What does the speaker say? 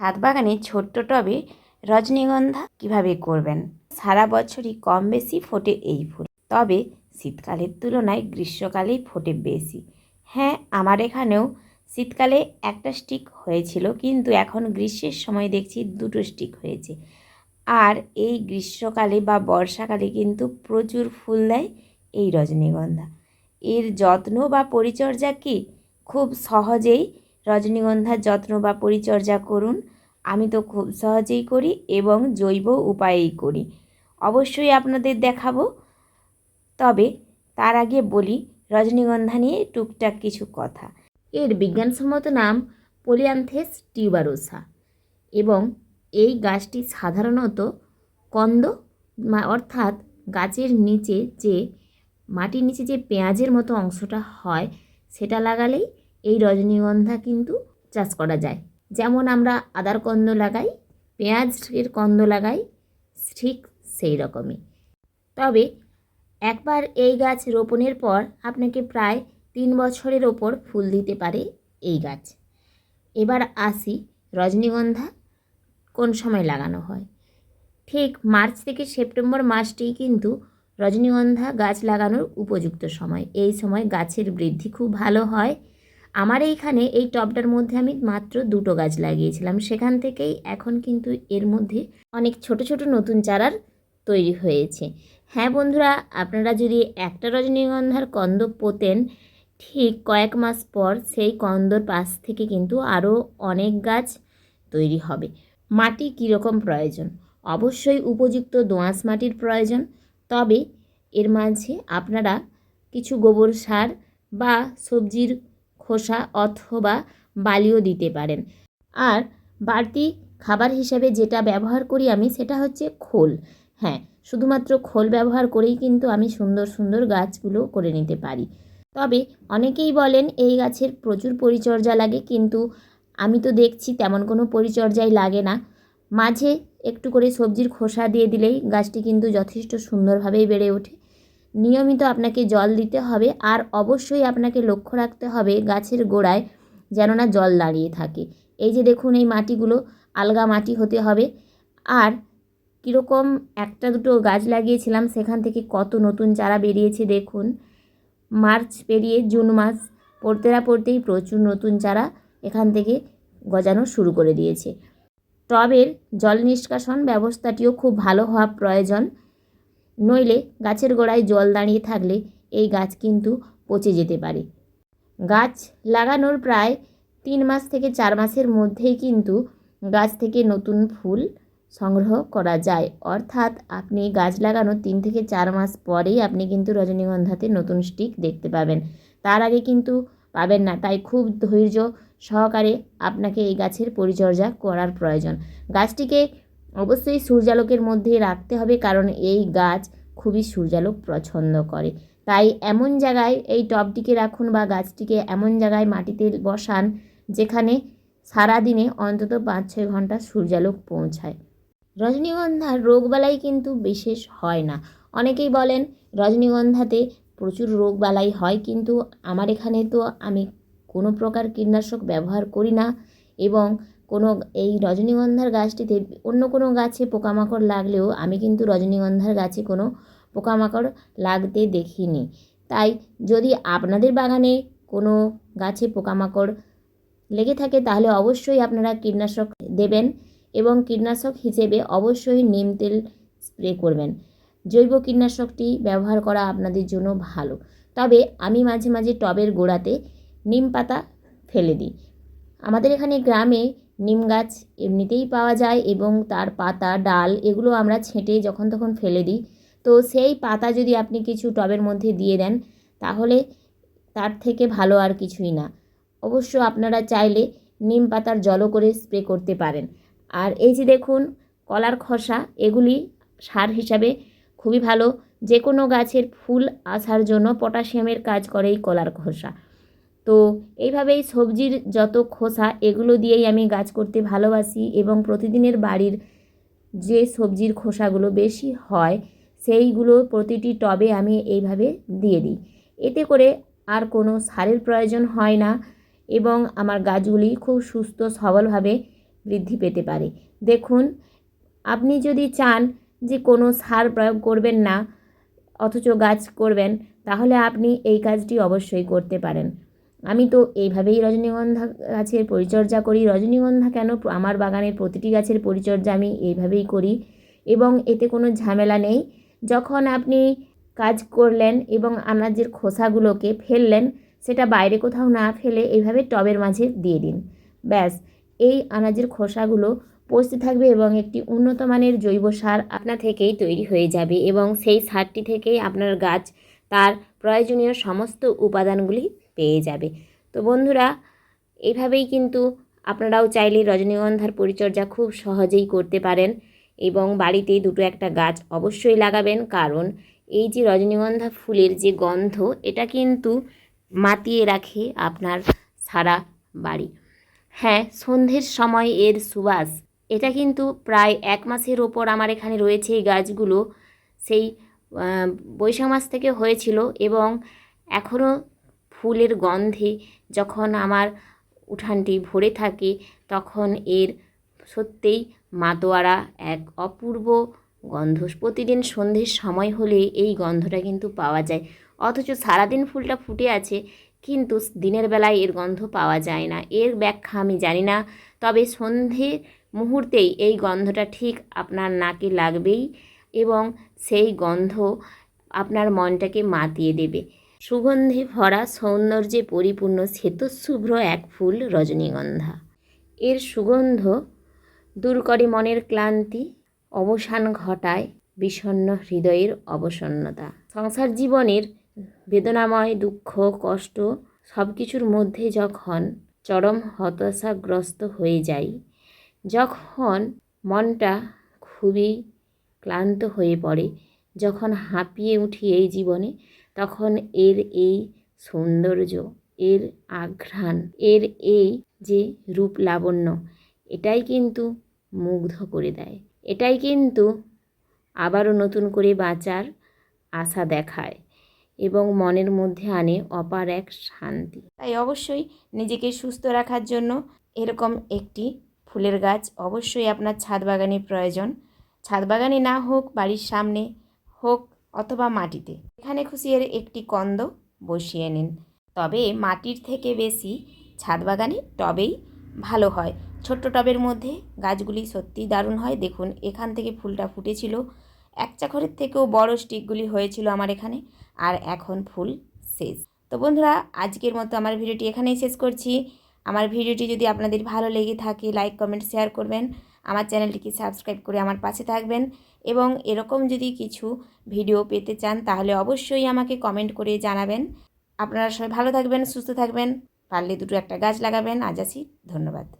ছাদ বাগানে ছোট্ট টবে রজনীগন্ধা কীভাবে করবেন? সারা বছরই কম বেশি ফোটে এই ফুল। তবে শীতকালের তুলনায় গ্রীষ্মকালেই ফোটে বেশি। হ্যাঁ আমার এখানেও শীতকালে একটা স্টিক হয়েছিল, কিন্তু এখন গ্রীষ্মের সময় দেখছি দুটো স্টিক হয়েছে। আর এই গ্রীষ্মকালে বা বর্ষাকালে কিন্তু প্রচুর ফুল দেয় এই রজনীগন্ধা। এর যত্ন বা পরিচর্যা কি? খুব সহজেই রজনীগন্ধার যত্ন বা পরিচর্যা করুন। আমি তো খুব সহজেই করি এবং জৈব উপায়েই করি। অবশ্যই আপনাদের দেখাবো। তবে তার আগে বলি, রজনীগন্ধা নিয়ে টুকটাক কিছু কথা। এর বিজ্ঞানসম্মত নাম পোলিয়ান্থেস টিউবারোসা এবং এই গাছটি সাধারণত কন্দ অর্থাৎ গাছের নিচে যে, মাটির নিচে যে পেঁয়াজের মতো অংশটা হয়, সেটা লাগালেই এই রজনীগন্ধা কিন্তু চাষ করা যায়। যেমন আমরা আদার কন্দ লাগাই পেঁয়াজের কন্দ লাগাই, ঠিক সেই রকমই। তবে একবার এই গাছ রোপণের পর আপনাকে প্রায় তিন বছরের ওপর ফুল দিতে পারে এই গাছ। এবার আসি রজনীগন্ধা কোন সময় লাগানো হয়। ঠিক মার্চ থেকে সেপ্টেম্বর মাসটিই কিন্তু রজনীগন্ধা গাছ লাগানোর উপযুক্ত সময়। এই সময় গাছের বৃদ্ধি খুব ভালো হয়। আমার এইখানে এই টবটার মধ্যে আমি মাত্র দুটো গাছ লাগিয়েছিলাম। সেখান থেকেই এখন কিন্তু এর মধ্যে অনেক ছোট ছোট নতুন চারার তৈরি হয়েছে। হ্যাঁ বন্ধুরা, আপনারা যদি একটা রজনীগন্ধার কন্দ পোতেন, ঠিক কয়েক মাস পর সেই কন্দর পাশ থেকে কিন্তু আরও অনেক গাছ তৈরি হবে। মাটি কীরকম প্রয়োজন? অবশ্যই উপযুক্ত দোআঁশ মাটির প্রয়োজন। তবে এর মাঝে আপনারা কিছু গোবর সার বা সবজির খোসা অথবা বালিও দিতে পারেন। আর বাড়তি খাবার হিসাবে যেটা ব্যবহার করি আমি সেটা হচ্ছে খোল। হ্যাঁ শুধুমাত্র খোল ব্যবহার করেই কিন্তু আমি সুন্দর সুন্দর গাছগুলো করে নিতে পারি। তবে অনেকেই বলেন এই গাছের প্রচুর পরিচর্যা লাগে, কিন্তু আমি তো দেখছি তেমন কোনো পরিচর্যাই লাগে না। মাঝে একটু করে সবজির খোসা দিয়ে দিলেই গাছটি কিন্তু যথেষ্ট সুন্দরভাবেই বেড়ে ওঠে। নিয়মিত আপনাকে জল দিতে হবে আর অবশ্যই আপনাকে লক্ষ্য রাখতে হবে গাছের গোড়ায় যেন না জল দাঁড়িয়ে থাকে। এই যে দেখুন এই মাটিগুলো, আলগা মাটি হতে হবে। আর কীরকম একটা দুটো গাছ লাগিয়েছিলাম, সেখান থেকে কত নতুন চারা বেরিয়েছে দেখুন। মার্চ পেরিয়ে জুন মাস পড়তে না পড়তেই প্রচুর নতুন চারা এখান থেকে গজানো শুরু করে দিয়েছে। টবের জল নিষ্কাশন ব্যবস্থাটিও খুব ভালো হওয়া প্রয়োজন। নইলে গাছের গোড়ায় জল দাঁড়িয়ে থাকলে এই গাছ কিন্তু পচে যেতে পারে। গাছ লাগানোর প্রায় তিন মাস থেকে চার মাসের মধ্যেই কিন্তু গাছ থেকে নতুন ফুল সংগ্রহ করা যায়। অর্থাৎ আপনি গাছ লাগানোর তিন থেকে চার মাস পরেই আপনি কিন্তু রজনীগন্ধাতে নতুন স্টিক দেখতে পাবেন। তার আগে কিন্তু পাবেন না, তাই খুব ধৈর্য সহকারে আপনাকে এই গাছের পরিচর্যা করার প্রয়োজন। গাছটিকে অবশ্যই সূর্যালোকের মধ্যে রাখতে হবে কারণ এই গাছ খুবই সূর্যালোক পছন্দ করে। তাই এমন জায়গায় এই টবটিকে রাখুন বা গাছটিকে এমন জায়গায় মাটিতে বসান যেখানে সারাদিনে অন্তত পাঁচ ছয় ঘণ্টা সূর্যালোক পৌঁছায়। রজনীগন্ধার রোগবালাই কিন্তু বিশেষ হয় না। অনেকেই বলেন, রজনীগন্ধাতে প্রচুর রোগবালাই হয়, কিন্তু আমার এখানে তো আমি কোনো প্রকার কীটনাশক ব্যবহার করি না এবং কোনো এই রজনীগন্ধার গাছটিতে অন্য কোনো গাছে পোকামাকড় লাগলেও আমি কিন্তু রজনীগন্ধার গাছে কোনো পোকামাকড় লাগতে দেখিনি। তাই যদি আপনাদের বাগানে কোনো গাছে পোকামাকড় লেগে থাকে, তাহলে অবশ্যই আপনারা কীটনাশক দেবেন এবং কীটনাশক হিসেবে অবশ্যই নিম তেল স্প্রে করবেন। জৈব কীটনাশকটি ব্যবহার করা আপনাদের জন্য ভালো। তবে আমি মাঝে মাঝে টবের গোড়াতে নিম পাতা ফেলে দিই। আমাদের এখানে গ্রামে নিম গাছ এমনিতেই পাওয়া যায় এবং তার পাতা, ডাল এগুলো আমরা ছেঁটে যখন তখন ফেলে দিই। তো সেই পাতা যদি আপনি কিছু টবের মধ্যে দিয়ে দেন, তাহলে তার থেকে ভালো আর কিছুই না। অবশ্য আপনারা চাইলে নিম পাতার জলও করে স্প্রে করতে পারেন। আর এই যে দেখুন, কলার খোসা, এগুলি সার হিসাবে খুবই ভালো। যে কোনো গাছের ফুল আসার জন্য পটাশিয়ামের কাজ করে এই কলার খোসা। তো এইভাবেই সবজির যত খোসা, এগুলো দিয়েই আমি গাছ করতে ভালোবাসি এবং প্রতিদিনের বাড়ির যে সবজির খোসাগুলো বেশি হয়, সেইগুলো প্রতিটি টবে আমি এইভাবে দিয়ে দিই। এতে করে আর কোনো সারের প্রয়োজন হয় না এবং আমার গাছগুলি খুব সুস্থ, সবলভাবে বৃদ্ধি পেতে পারে। দেখুন, আপনি যদি চান যে কোনো সার প্রয়োগ করবেন না, অথচ গাছ করবেন, তাহলে আপনি এই কাজটি অবশ্যই করতে পারেন। আমি তো এইভাবেই রজনীগন্ধা গাছের পরিচর্যা করি। রজনীগন্ধা কেন আমার বাগানের প্রতিটি গাছের পরিচর্যা আমি এইভাবেই করি এবং এতে কোনো ঝামেলা নেই। যখন আপনি কাজ করলেন এবং আনাজের খোসাগুলোকে ফেললেন, সেটা বাইরে কোথাও না ফেলে এইভাবে টবের মাঝে দিয়ে দিন। ব্যাস, এই আনাজের খোসাগুলো পচতে থাকবে এবং একটি উন্নত মানের জৈব সার আপনা থেকেই তৈরি হয়ে যাবে এবং সেই সারটি থেকেই আপনার গাছ, তার প্রয়োজনীয় সমস্ত উপাদানগুলি পেয়ে যাবে। তো বন্ধুরা এইভাবেই কিন্তু আপনারাও চাইলে রজনীগন্ধার পরিচর্যা খুব সহজেই করতে পারেন এবং বাড়িতে দুটো একটা গাছ অবশ্যই লাগাবেন, কারণ এই যে রজনীগন্ধা ফুলের যে গন্ধ, এটা কিন্তু মাতিয়ে রাখে আপনার সারা বাড়ি। হ্যাঁ সন্ধ্যের সময় এর সুবাস, এটা কিন্তু প্রায় এক মাসের ওপর আমার এখানে রয়েছে এই গাছগুলো। সেই বৈশাখ মাস থেকে হয়েছিল এবং এখনও ফুলের গন্ধে যখন আমার উঠানটি ভরে থাকে, তখন এর সত্যিই মাতোয়ারা এক অপূর্ব গন্ধ। প্রতিদিন সন্ধ্যের সময় হলে এই গন্ধটা কিন্তু পাওয়া যায়। অথচ সারাদিন ফুলটা ফুটে আছে, কিন্তু দিনের বেলায় এর গন্ধ পাওয়া যায় না। এর ব্যাখ্যা আমি জানি না, তবে সন্ধে মুহূর্তেই এই গন্ধটা ঠিক আপনার নাকে লাগবেই এবং সেই গন্ধ আপনার মনটাকে মাতিয়ে দেবে। সুগন্ধে ভরা সৌন্দর্যে পরিপূর্ণ শ্বেতশুভ্র এক ফুল রজনীগন্ধা। এর সুগন্ধ দূর করে মনের ক্লান্তি, অবসান ঘটায় বিষণ্ণ হৃদয়ের অবসন্নতা। সংসার জীবনের বেদনাময় দুঃখ, কষ্ট সব কিছুর মধ্যে যখন চরম হতাশাগ্রস্ত হয়ে যাই, যখন মনটা খুবই ক্লান্ত হয়ে পড়ে, যখন হাঁপিয়ে উঠি এই জীবনে তখন এর এই সৌন্দর্য, এর আঘ্রাণ, এর এই যে রূপ লাবণ্য, এটাই কিন্তু মুগ্ধ করে দেয়। এটাই কিন্তু আবারও নতুন করে বাঁচার আশা দেখায় এবং মনের মধ্যে আনে অপার এক শান্তি। তাই অবশ্যই নিজেকে সুস্থ রাখার জন্য এরকম একটি ফুলের গাছ অবশ্যই আপনার ছাদ বাগানে প্রয়োজন। ছাদ বাগানে না হোক, বাড়ির সামনে হোক অথবা মাটিতে। এখানে খুশি একটি কন্দ বসিয়ে নিন। তবে মাটির থেকে বেশি ছাদ বাগানে টবেই ভালো হয়। ছোট্ট টবের মধ্যে গাছগুলি সত্যিই দারুণ হয়। দেখুন, এখান থেকে ফুলটা ফুটেছিল। এক চাকরের থেকেও বড় স্টিকগুলি হয়েছিল আমার এখানে। আর এখন ফুল শেষ। তো বন্ধুরা, আজকের মতো আমার ভিডিওটি এখানেই শেষ করছি। আমার ভিডিওটি যদি আপনাদের ভালো লেগে থাকে, লাইক, কমেন্ট, শেয়ার করবেন। আমার চ্যানেলটিকে সাবস্ক্রাইব করে আমার পাশে থাকবেন। এবং এরকম যদি কিছু ভিডিও পেতে চান, তাহলে অবশ্যই আমাকে কমেন্ট করে জানাবেন। আপনারা সবাই ভালো থাকবেন, সুস্থ থাকবেন। পারলে দুটো একটা গাছ লাগাবেন। আজ আসি ধন্যবাদ।